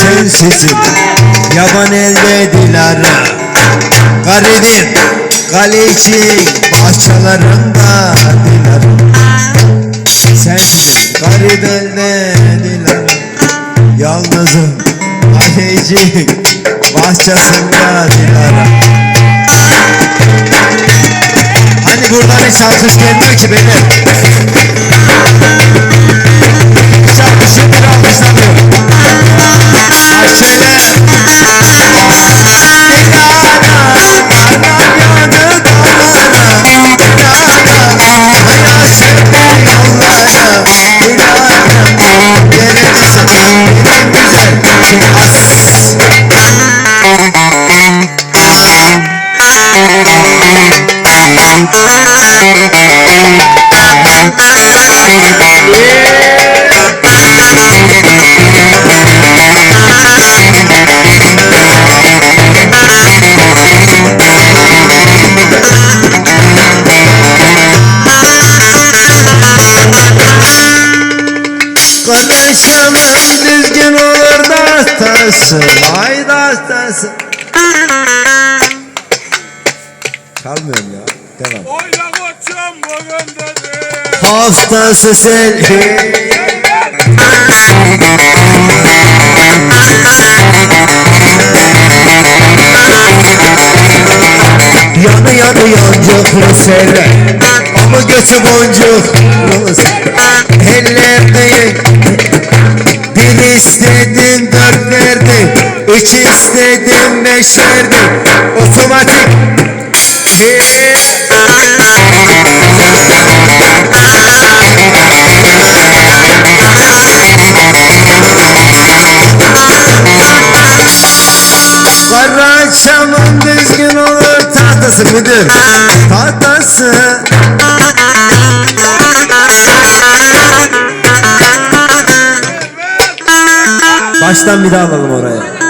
Sensizim yaban elde dilara Garibim kaleci bahçelerinde dilara Sensizim garip elde dilara Yalnızım. Kaleci. Bahçesinde dilara Hani buradan hiç alkış gelmiyor ki benim Konuşamam düzgün olur dastası Vay dastası Çalmıyorum ya Devam Oyla koçum bugün dedi. Hastası sen Yanı yanı yancıklı sele Ama göçü boncuk. Ellerdeyim Bir istedim dört verdi Üç istedim beş verdi Otomatik. Hey. Kara çamın düzgün olur tahtası müdür? Tahtası. Baştan bir daha alalım oraya